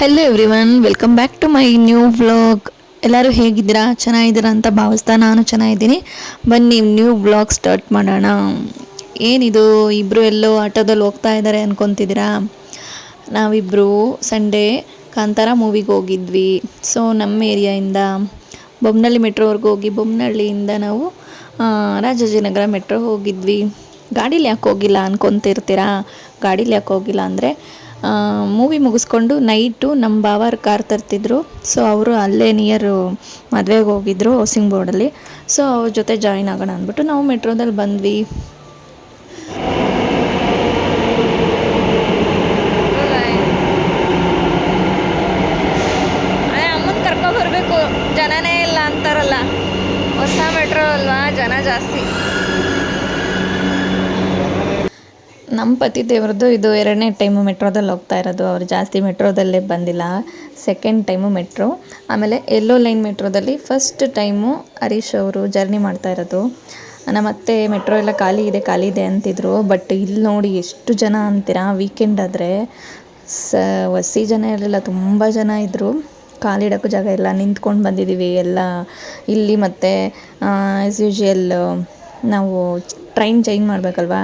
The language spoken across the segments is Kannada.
Hello everyone welcome back to my new vlog ಎಲ್ಲರೂ ಹೇಗಿದ್ದೀರಾ? ಚೆನ್ನಾಗಿದ್ದೀರಾ ಅಂತ ಭಾವಿಸ್ತಾ ನಾನು ಚೆನ್ನಾಗಿದ್ದೀನಿ. ಬನ್ನಿ ನ್ಯೂ ವ್ಲಾಗ್ ಸ್ಟಾರ್ಟ್ ಮಾಡೋಣ. ಏನಿದು ಇಬ್ಬರು ಎಲ್ಲೋ ಆಟೋದಲ್ಲಿ ಹೋಗ್ತಾ ಇದ್ದಾರೆ ಅಂದ್ಕೊತಿದ್ದೀರಾ ನಾವಿಬ್ಬರು ಸಂಡೇ ಕಾಂತಾರ ಮೂವಿಗೆ ಹೋಗಿದ್ವಿ. ಸೊ ನಮ್ಮ ಏರಿಯಾಯಿಂದ ಬೊಮ್ಮನಳ್ಳಿ ಮೆಟ್ರೋವರೆಗೂ ಹೋಗಿ ಬೊಮ್ಮನಹಳ್ಳಿಯಿಂದ ನಾವು ರಾಜಾಜಿನಗರ ಮೆಟ್ರೋ ಹೋಗಿದ್ವಿ. ಗಾಡೀಲಿ ಯಾಕೆ ಹೋಗಿಲ್ಲ ಅನ್ಕೊಂತಿರ್ತೀರಾ? ಗಾಡೀಲಿ ಯಾಕೆ ಹೋಗಿಲ್ಲ ಅಂದರೆ ಮೂವಿ ಮುಗಿಸ್ಕೊಂಡು ನೈಟು ನಮ್ಮ ಬಾವಾರ ಕಾರ್ ತರ್ತಿದ್ರು. ಸೊ ಅವರು ಅಲ್ಲೇ ನಿಯರು ಮದುವೆಗೆ ಹೋಗಿದ್ರು ಹೌಸಿಂಗ್ ಬೋರ್ಡಲ್ಲಿ ಸೊ ಅವ್ರ ಜೊತೆ ಜಾಯಿನ್ ಆಗೋಣ ಅಂದ್ಬಿಟ್ಟು ನಾವು ಮೆಟ್ರೋದಲ್ಲಿ ಬಂದ್ವಿ. ಜನನೇ ಇಲ್ಲ ಅಂತಾರಲ್ಲ. ಹೊಸ ಮೆಟ್ರೋ ಅಲ್ವಾ? ಜನ ಜಾಸ್ತಿ. ನಮ್ಮ ಪತಿ ದೇವ್ರದ್ದು ಇದು ಎರಡನೇ ಟೈಮು ಮೆಟ್ರೋದಲ್ಲಿ ಹೋಗ್ತಾ ಇರೋದು. ಅವ್ರು ಜಾಸ್ತಿ ಮೆಟ್ರೋದಲ್ಲೇ ಬಂದಿಲ್ಲ. Second time metro. ಆಮೇಲೆ ಎಲ್ಲೋ ಲೈನ್ ಮೆಟ್ರೋದಲ್ಲಿ ಫಸ್ಟ್ ಟೈಮು ಹರೀಶ್ ಅವರು ಜರ್ನಿ ಮಾಡ್ತಾ ಇರೋದು. ನಮ್ಮ ಅತ್ತೆ ಮೆಟ್ರೋ ಎಲ್ಲ ಖಾಲಿ ಇದೆ ಖಾಲಿ ಇದೆ ಅಂತಿದ್ರು. ಬಟ್ ಇಲ್ಲಿ ನೋಡಿ ಎಷ್ಟು ಜನ ಅಂತೀರಾ? ವೀಕೆಂಡ್ ಆದರೆ ಸ ಹೊಸಿ ಜನ ಇರಲಿಲ್ಲ ತುಂಬ ಜನ ಇದ್ದರು ಕಾಲಿಡೋಕ್ಕೂ ಜಾಗ ಇಲ್ಲ. ನಿಂತ್ಕೊಂಡು ಬಂದಿದ್ದೀವಿ ಎಲ್ಲ. ಇಲ್ಲಿ ಮತ್ತು ಆ್ಯಸ್ ಯೂಶ್ವಲ್ ನಾವು ಟ್ರೈನ್ ಚೇಂಜ್ ಮಾಡಬೇಕಲ್ವಾ?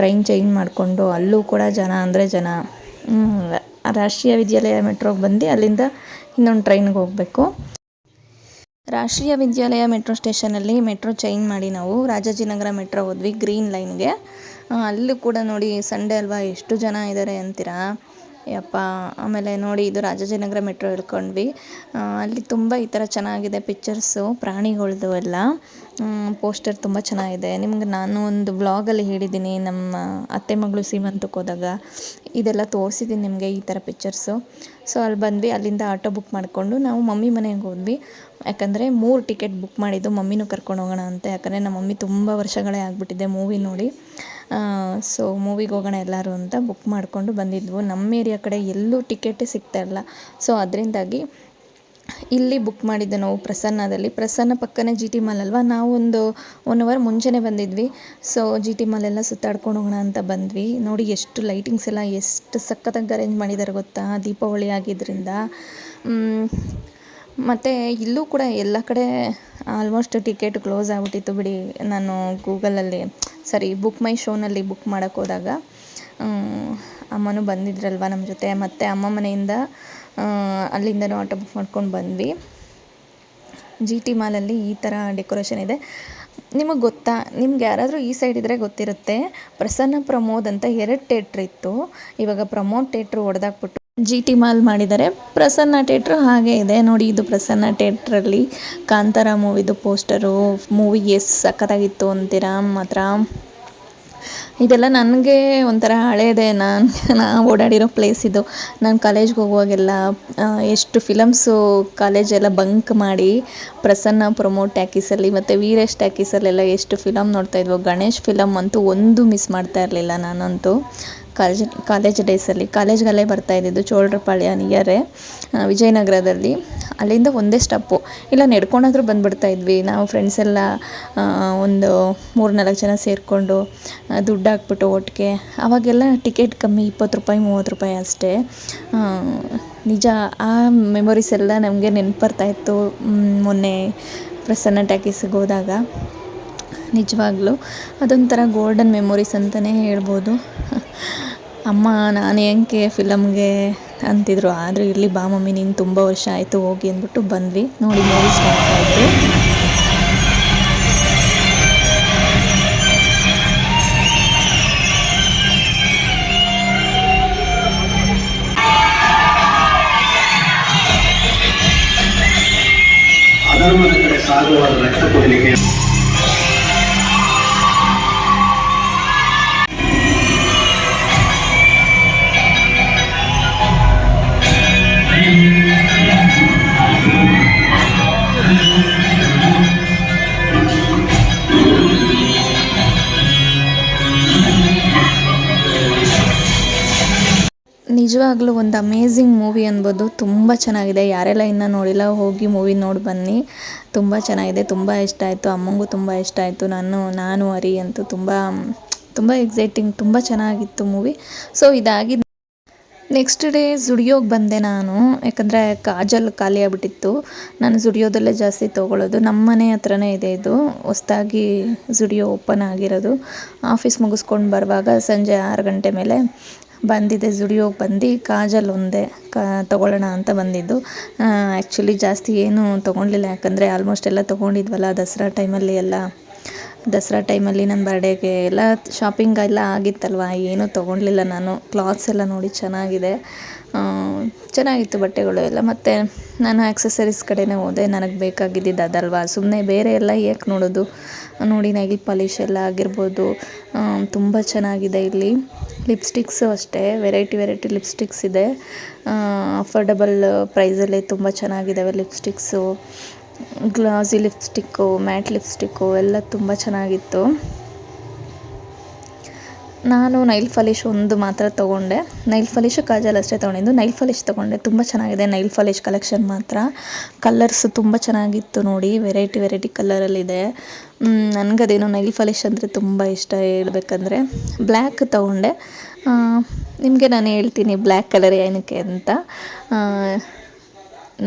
ಟ್ರೈನ್ ಚೇಂಜ್ ಮಾಡಿಕೊಂಡು ಅಲ್ಲೂ ಕೂಡ ಜನ ಅಂದರೆ ಜನ. ರಾಷ್ಟ್ರೀಯ ವಿದ್ಯಾಲಯ ಮೆಟ್ರೋಗೆ ಬಂದು ಅಲ್ಲಿಂದ ಇನ್ನೊಂದು ಟ್ರೈನ್ಗೆ ಹೋಗಬೇಕು. ರಾಷ್ಟ್ರೀಯ ವಿದ್ಯಾಲಯ ಮೆಟ್ರೋ ಸ್ಟೇಷನಲ್ಲಿ ಮೆಟ್ರೋ ಚೇಂಜ್ ಮಾಡಿ ನಾವು ರಾಜಾಜಿನಗರ ಮೆಟ್ರೋ ಹೋದ್ವಿ ಗ್ರೀನ್ ಲೈನ್ಗೆ ಅಲ್ಲೂ ಕೂಡ ನೋಡಿ ಸಂಡೇ ಅಲ್ವಾ ಎಷ್ಟು ಜನ ಇದ್ದಾರೆ ಅಂತೀರಾ? ಯಪ್ಪ, ಆಮೇಲೆ ನೋಡಿ ಇದು ರಾಜಾಜಿನಗರ ಮೆಟ್ರೋ ಇಳ್ಕೊಂಡ್ವಿ ಅಲ್ಲಿ ತುಂಬ ಈ ಥರ ಚೆನ್ನಾಗಿದೆ ಪಿಕ್ಚರ್ಸು ಪ್ರಾಣಿಗಳ್ದು ಎಲ್ಲ. ಪೋಸ್ಟರ್ ತುಂಬ ಚೆನ್ನಾಗಿದೆ. ನಿಮ್ಗೆ ನಾನು ಒಂದು ಬ್ಲಾಗಲ್ಲಿ ಹೇಳಿದ್ದೀನಿ, ನಮ್ಮ ಅತ್ತೆ ಮಗಳು ಸೀಮಂತಕ್ಕೆ ಹೋದಾಗ. ಇದೆಲ್ಲ ತೋರಿಸಿದ್ದೀನಿ ನಿಮಗೆ ಈ ಥರ ಪಿಕ್ಚರ್ಸು ಸೊ ಅಲ್ಲಿ ಬಂದ್ವಿ, ಅಲ್ಲಿಂದ ಆಟೋ ಬುಕ್ ಮಾಡಿಕೊಂಡು ನಾವು ಮಮ್ಮಿ ಮನೆಗೆ ಹೋದ್ವಿ. ಯಾಕಂದರೆ ಮೂರು ಟಿಕೆಟ್ ಬುಕ್ ಮಾಡಿದ್ದು ಮಮ್ಮಿನೂ ಕರ್ಕೊಂಡು ಹೋಗೋಣ ಅಂತ. ಯಾಕಂದರೆ ನಮ್ಮ ಮಮ್ಮಿ ತುಂಬ ವರ್ಷಗಳೇ ಆಗಿಬಿಟ್ಟಿದೆ ಮೂವಿ ನೋಡಿ. ಸೊ ಮೂವಿಗೆ ಹೋಗೋಣ ಎಲ್ಲರೂ ಅಂತ ಬುಕ್ ಮಾಡಿಕೊಂಡು ಬಂದಿದ್ವು. ನಮ್ಮ ಏರಿಯಾ ಕಡೆ ಎಲ್ಲೂ ಟಿಕೆಟೇ ಸಿಗ್ತಾ ಇರಲ್ಲ ಸೊ ಅದರಿಂದಾಗಿ ಇಲ್ಲಿ ಬುಕ್ ಮಾಡಿದ್ದೆ ನಾವು ಪ್ರಸನ್ನದಲ್ಲಿ. ಪ್ರಸನ್ನ ಪಕ್ಕನೇ ಜಿ ಟಿ ಮಾಲ್ ಅಲ್ವಾ? ನಾವು ಒಂದು ಒನ್ ಅವರ್ ಮುಂಚೆನೇ ಬಂದಿದ್ವಿ. ಸೊ ಜಿ ಟಿ ಮಾಲ್ ಎಲ್ಲ ಸುತ್ತಾಡ್ಕೊಂಡು ಹೋಗೋಣ ಅಂತ ಬಂದ್ವಿ. ನೋಡಿ ಎಷ್ಟು ಲೈಟಿಂಗ್ಸ್ ಎಲ್ಲ, ಎಷ್ಟು ಸಖತ್ತಾಗಿ ಅರೇಂಜ್ ಮಾಡಿದ್ದಾರೆ ಗೊತ್ತಾ ದೀಪಾವಳಿ ಆಗಿದ್ದರಿಂದ ಮತ್ತು ಇಲ್ಲೂ ಕೂಡ ಎಲ್ಲ ಕಡೆ ಆಲ್ಮೋಸ್ಟ್ ಟಿಕೆಟ್ ಕ್ಲೋಸ್ ಆಗ್ಬಿಟ್ಟಿತ್ತು ಬಿಡಿ ನಾನು ಗೂಗಲಲ್ಲಿ ಸಾರಿ ಬುಕ್ ಮೈ ಶೋನಲ್ಲಿ ಬುಕ್ ಮಾಡೋಕ್ಕೆ ಹೋದಾಗ ಅಮ್ಮನೂ ಬಂದಿದ್ರಲ್ವ ನಮ್ಮ ಜೊತೆ. ಮತ್ತು ಅಮ್ಮ ಮನೆಯಿಂದ ಆ, ಅಲ್ಲಿಂದನೂ ಆಟೋ ಬುಕ್ ಮಾಡ್ಕೊಂಡು ಬಂದ್ವಿ. ಜಿ ಟಿ ಮಾಲಲ್ಲಿ ಈ ಥರ ಡೆಕೋರೇಷನ್ ಇದೆ. ನಿಮಗೆ ಗೊತ್ತಾ? ನಿಮ್ಗೆ ಯಾರಾದರೂ ಈ ಸೈಡ್ ಇದ್ದರೆ ಗೊತ್ತಿರುತ್ತೆ. ಪ್ರಸನ್ನ ಪ್ರಮೋದ್ ಅಂತ ಎರಡು ಥಿಯೇಟ್ರ್ ಇತ್ತು. ಇವಾಗ ಪ್ರಮೋದ್ ಥಿಯೇಟ್ರ್ ಹೊಡೆದಾಕ್ಬಿಟ್ಟು ಜಿ ಟಿ ಮಾಲ್ ಮಾಡಿದ್ದಾರೆ. ಪ್ರಸನ್ನ ಥೇಟ್ರು ಹಾಗೆ ಇದೆ. ನೋಡಿ ಇದು ಪ್ರಸನ್ನ ಥಿಯೇಟ್ರಲ್ಲಿ ಕಾಂತಾರ ಮೂವಿದು ಪೋಸ್ಟರು ಮೂವಿ ಎಷ್ಟು ಸಖತ್ತಾಗಿತ್ತು ಅಂತೀರಾ? ಮಾತ್ರ? ಇದೆಲ್ಲ ನನಗೆ ಒಂಥರ ಹಳೇದೆ. ನಾನು ನಾ ಓಡಾಡಿರೋ ಪ್ಲೇಸ್ ಇದು. ನಾನು ಕಾಲೇಜ್ಗೆ ಹೋಗುವಾಗೆಲ್ಲ ಎಷ್ಟು ಫಿಲಮ್ಸು ಕಾಲೇಜೆಲ್ಲ ಬಂಕ್ ಮಾಡಿ, ಪ್ರಸನ್ನ ಪ್ರಮೋಟ್ ಟ್ಯಾಕೀಸಲ್ಲಿ ಮತ್ತು ವೀರೇಶ್ ಟ್ಯಾಕೀಸಲ್ಲೆಲ್ಲ ಎಷ್ಟು ಫಿಲಮ್ ನೋಡ್ತಾ ಇದ್ವು, ಗಣೇಶ್ ಫಿಲಮ್ ಅಂತೂ ಒಂದು ಮಿಸ್ ಮಾಡ್ತಾ ಇರಲಿಲ್ಲ ನಾನಂತೂ. ಕಾಲೇಜ್ ಕಾಲೇಜ್ ಡೇಸಲ್ಲಿ ಕಾಲೇಜ್ಗಲ್ಲೇ ಬರ್ತಾ ಇದ್ದಿದ್ದು ಚೋಳರಪಾಳ್ಯ ನಿಯರೇ ವಿಜಯನಗರದಲ್ಲಿ. ಅಲ್ಲಿಂದ ಒಂದೇ ಸ್ಟಪ್ಪು ಇಲ್ಲ, ನಡ್ಕೊಂಡಾದ್ರೂ ಬಂದುಬಿಡ್ತಾ ಇದ್ವಿ. ನಾವು ಫ್ರೆಂಡ್ಸ್ ಎಲ್ಲ ಒಂದು ಮೂರು ನಾಲ್ಕು ಜನ ಸೇರಿಕೊಂಡು ದುಡ್ಡು ಹಾಕ್ಬಿಟ್ಟು ಒಟ್ಟಿಗೆ. ಅವಾಗೆಲ್ಲ ಟಿಕೆಟ್ ಕಮ್ಮಿ, ಇಪ್ಪತ್ತು ರೂಪಾಯಿ, ಮೂವತ್ತು ರೂಪಾಯಿ ಅಷ್ಟೇ. ನಿಜ, ಆ ಮೆಮೊರೀಸ್ ಎಲ್ಲ ನಮಗೆ ನೆನಪು ಬರ್ತಾಯಿತ್ತು ಮೊನ್ನೆ ಪ್ರಸನ್ನ ಟ್ಯಾಕೀಸಿಗೆ ಹೋದಾಗ. ನಿಜವಾಗ್ಲೂ ಅದೊಂಥರ ಗೋಲ್ಡನ್ ಮೆಮೊರೀಸ್ ಅಂತಲೇ ಹೇಳ್ಬೋದು. ಅಮ್ಮ, ನಾನು ಏನಕ್ಕೆ ಫಿಲಮ್ಗೆ ಅಂತಿದ್ರು. ಆದರೂ ಇರಲಿ ಬಾ ಮಮ್ಮಿ, ನೀನು ತುಂಬ ವರ್ಷ ಆಯಿತು, ಹೋಗಿ ಅಂದ್ಬಿಟ್ಟು ಬಂದ್ವಿ. ನೋಡಿ, ಮೂವಿ ಸ್ಟಾರ್ಟ್ ಆಯಿತು. ಅಧರ್ಮದ ಕಡೆ ಸಾಗುವ ರಕ್ತ ಕೊಡಲಿಕ್ಕೆ ನಿಜವಾಗ್ಲೂ ಒಂದು ಅಮೇಝಿಂಗ್ ಮೂವಿ ಅನ್ಬೋದು. ತುಂಬ ಚೆನ್ನಾಗಿದೆ. ಯಾರೆಲ್ಲ ಇನ್ನೂ ನೋಡಿಲ್ಲ, ಹೋಗಿ ಮೂವಿ ನೋಡಿ ಬನ್ನಿ. ತುಂಬ ಚೆನ್ನಾಗಿದೆ. ತುಂಬ ಇಷ್ಟ ಆಯಿತು. ಅಮ್ಮಂಗೂ ತುಂಬ ಇಷ್ಟ ಆಯಿತು. ನಾನು ನಾನು, ಅರಿ ಅಂತೂ ತುಂಬ ತುಂಬ ಎಕ್ಸೈಟಿಂಗ್ ತುಂಬ ಚೆನ್ನಾಗಿತ್ತು ಮೂವಿ. ಸೊ ಇದಾಗಿ ನೆಕ್ಸ್ಟ್ ಡೇ ಜುಡಿಯೋಗೆ ಬಂದೆ ನಾನು. ಯಾಕಂದರೆ ಕಾಜಲ್ ಖಾಲಿ ಆಗ್ಬಿಟ್ಟಿತ್ತು. ನಾನು ಜುಡಿಯೋದಲ್ಲೇ ಜಾಸ್ತಿ ತೊಗೊಳ್ಳೋದು ನಮ್ಮ ಮನೆ ಹತ್ರನೇ ಇದೆ ಇದು. ಹೊಸ್ದಾಗಿ ಝುಡಿಯೋ ಓಪನ್ ಆಗಿರೋದು. ಆಫೀಸ್ ಮುಗಿಸ್ಕೊಂಡು ಬರುವಾಗ ಸಂಜೆ ಆರು ಗಂಟೆ ಮೇಲೆ ಬಂದಿದ್ದೆ ದುಡಿಯೋಕೆ ಬಂದು ಕಾಜಲ್ ಒಂದೇ ಕಾ, ತೊಗೊಳ್ಳೋಣ ಅಂತ ಬಂದಿದ್ದು. ಆ್ಯಕ್ಚುಲಿ ಜಾಸ್ತಿ ಏನೂ ತೊಗೊಳ್ಲಿಲ್ಲ ಯಾಕಂದರೆ ಆಲ್ಮೋಸ್ಟ್ ಎಲ್ಲ ತೊಗೊಂಡಿದ್ವಲ್ಲ ದಸರಾ ಟೈಮಲ್ಲಿ ಎಲ್ಲ. ದಸರಾ ಟೈಮಲ್ಲಿ ನನ್ನ ಬರ್ಡೇಗೆ ಎಲ್ಲ ಶಾಪಿಂಗ್ ಎಲ್ಲ ಆಗಿತ್ತಲ್ವ, ಏನೂ ತೊಗೊಳ್ಲಿಲ್ಲ ನಾನು. ಕ್ಲಾತ್ಸ್ ಎಲ್ಲ ನೋಡಿ ಚೆನ್ನಾಗಿದೆ. ಚೆನ್ನಾಗಿತ್ತು ಬಟ್ಟೆಗಳು ಎಲ್ಲ. ಮತ್ತು ನಾನು ಆ್ಯಕ್ಸಸರೀಸ್ ಕಡೆನೇ ಹೋದೆ. ನನಗೆ ಬೇಕಾಗಿದ್ದಿದ್ದು ಅದಲ್ವಾ. ಸುಮ್ಮನೆ ಬೇರೆ ಎಲ್ಲ ಏಕೆ ನೋಡೋದು? ನೋಡಿ ನೈಲ್ ಪಾಲಿಶ್ ಎಲ್ಲ ಆಗಿರ್ಬೋದು. ತುಂಬ ಚೆನ್ನಾಗಿದೆ ಇಲ್ಲಿ. ಲಿಪ್ಸ್ಟಿಕ್ಸು ಅಷ್ಟೇ, ವೆರೈಟಿ ವೆರೈಟಿ ಲಿಪ್ಸ್ಟಿಕ್ಸ್ ಇದೆ. ಅಫರ್ಡಬಲ್ ಪ್ರೈಸಲ್ಲಿ ತುಂಬ ಚೆನ್ನಾಗಿದ್ದಾವೆ lipsticks. Glossy lipstick, matte lipstick, ಎಲ್ಲ ತುಂಬ ಚೆನ್ನಾಗಿತ್ತು. ನಾನು ನೈಲ್ ಫಾಲಿಶ್ ಒಂದು ಮಾತ್ರ ತೊಗೊಂಡೆ. ನೈಲ್ ಪಾಲಿಶು ಕಾಜಲ್ ಅಷ್ಟೇ ತೊಗೊಂಡಿದ್ದು. ನೈಲ್ ಫಾಲಿಶ್ ತೊಗೊಂಡೆ. ತುಂಬ ಚೆನ್ನಾಗಿದೆ ನೈಲ್ ಫಾಲಿಶ್ ಕಲೆಕ್ಷನ್ ಮಾತ್ರ. ಕಲರ್ಸ್ ತುಂಬ ಚೆನ್ನಾಗಿತ್ತು ನೋಡಿ. ವೆರೈಟಿ ವೆರೈಟಿ ಕಲರಲ್ಲಿದೆ. ನನಗದೇನು ನೈಲ್ ಫಾಲಿಶ್ ಅಂದರೆ ತುಂಬ ಇಷ್ಟ ಹೇಳ್ಬೇಕಂದ್ರೆ ಬ್ಲ್ಯಾಕ್ ತೊಗೊಂಡೆ. ನಿಮಗೆ ನಾನು ಹೇಳ್ತೀನಿ ಬ್ಲ್ಯಾಕ್ ಕಲರ್ ಏನಕ್ಕೆ ಅಂತ.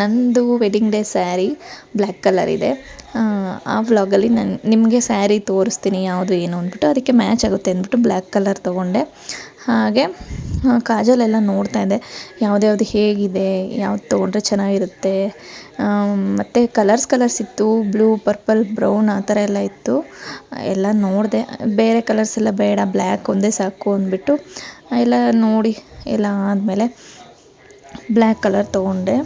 ನಂದು wedding day sari black colour ಇದೆ. ಆ ವ್ಲಾಗಲ್ಲಿ ನಾನು, ನಿಮಗೆ ಸ್ಯಾರಿ ತೋರಿಸ್ತೀನಿ, ಯಾವುದು ಏನು ಅಂದ್ಬಿಟ್ಟು, ಅದಕ್ಕೆ ಮ್ಯಾಚ್ ಆಗುತ್ತೆ ಅಂದ್ಬಿಟ್ಟು ಬ್ಲ್ಯಾಕ್ ಕಲರ್ ತೊಗೊಂಡೆ. ಹಾಗೆ ಕಾಜಲೆಲ್ಲ ನೋಡ್ತಾ ಇದ್ದೆ. ಯಾವ್ದ್ಯಾವ್ದು ಹೇಗಿದೆ, ಯಾವ್ದು ತೊಗೊಂಡ್ರೆ ಚೆನ್ನಾಗಿರುತ್ತೆ. ಮತ್ತು ಕಲರ್ಸ್ ಕಲರ್ಸ್ ಇತ್ತು. ಬ್ಲೂ ಪರ್ಪಲ್ ಬ್ರೌನ್ ಆ ಥರ ಎಲ್ಲ ಇತ್ತು. ಎಲ್ಲ ನೋಡಿದೆ. ಬೇರೆ ಕಲರ್ಸ್ ಎಲ್ಲ ಬೇಡ ಬ್ಲ್ಯಾಕ್ ಒಂದೇ ಸಾಕು ಅಂದ್ಬಿಟ್ಟು, ಎಲ್ಲ ನೋಡಿ, ಎಲ್ಲ ಆದಮೇಲೆ ಬ್ಲ್ಯಾಕ್ ಕಲರ್ ತೊಗೊಂಡೆ.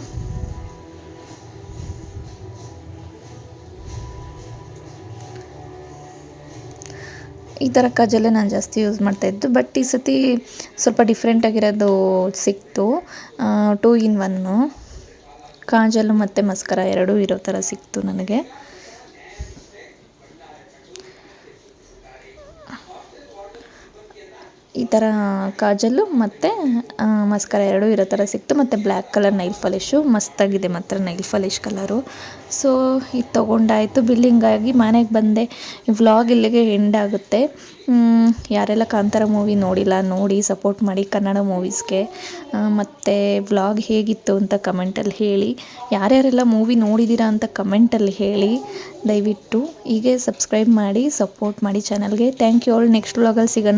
ಈ ಥರ ಕಾಜಲ್ಲೇ ನಾನು ಜಾಸ್ತಿ ಯೂಸ್ ಮಾಡ್ತಾಯಿದ್ದು ಬಟ್ ಈ ಸತಿ ಸ್ವಲ್ಪ ಡಿಫ್ರೆಂಟಾಗಿರೋದು ಸಿಕ್ತು. ಟೂ ಇನ್ ಒನ್ನು ಕಾಜಲ್ಲು ಮತ್ತು ಮಸ್ಕರ ಎರಡೂ ಇರೋ ಥರ ಸಿಕ್ತು ನನಗೆ. ಈ ಥರ ಕಾಜಲ್ಲು ಮತ್ತು ಮಸ್ಕರ ಎರಡೂ ಇರೋ ಥರ ಸಿಕ್ತು. ಮತ್ತು ಬ್ಲ್ಯಾಕ್ ಕಲರ್ ನೈಲ್ ಪಾಲಿಶು, ಮಸ್ತಾಗಿದೆ ಮಾತ್ರ ನೈಲ್ ಪಾಲಿಶ್ ಕಲರು. ಸೊ ಇದು ತೊಗೊಂಡಾಯಿತು. ಬಿಲ್ಲಿಂಗಾಗಿ ಮನೆಗೆ ಬಂದೆ. ವ್ಲಾಗ್ ಇಲ್ಲಿಗೆ ಎಂಡ್ ಆಗುತ್ತೆ. ಯಾರೆಲ್ಲ ಕಾಂತಾರ ಮೂವಿ ನೋಡಿಲ್ಲ, ನೋಡಿ ಸಪೋರ್ಟ್ ಮಾಡಿ ಕನ್ನಡ ಮೂವೀಸ್ಗೆ ಮತ್ತು ವ್ಲಾಗ್ ಹೇಗಿತ್ತು ಅಂತ ಕಮೆಂಟಲ್ಲಿ ಹೇಳಿ. ಯಾರ್ಯಾರೆಲ್ಲ ಮೂವಿ ನೋಡಿದ್ದೀರಾ ಅಂತ ಕಮೆಂಟಲ್ಲಿ ಹೇಳಿ. ದಯವಿಟ್ಟು ಹೀಗೆ ಸಬ್ಸ್ಕ್ರೈಬ್ ಮಾಡಿ ಸಪೋರ್ಟ್ ಮಾಡಿ ಚಾನಲ್ಗೆ ಥ್ಯಾಂಕ್ ಯು ಆಲ್ ನೆಕ್ಸ್ಟ್ ವ್ಲಾಗಲ್ಲಿ ಸಿಗೋಣ.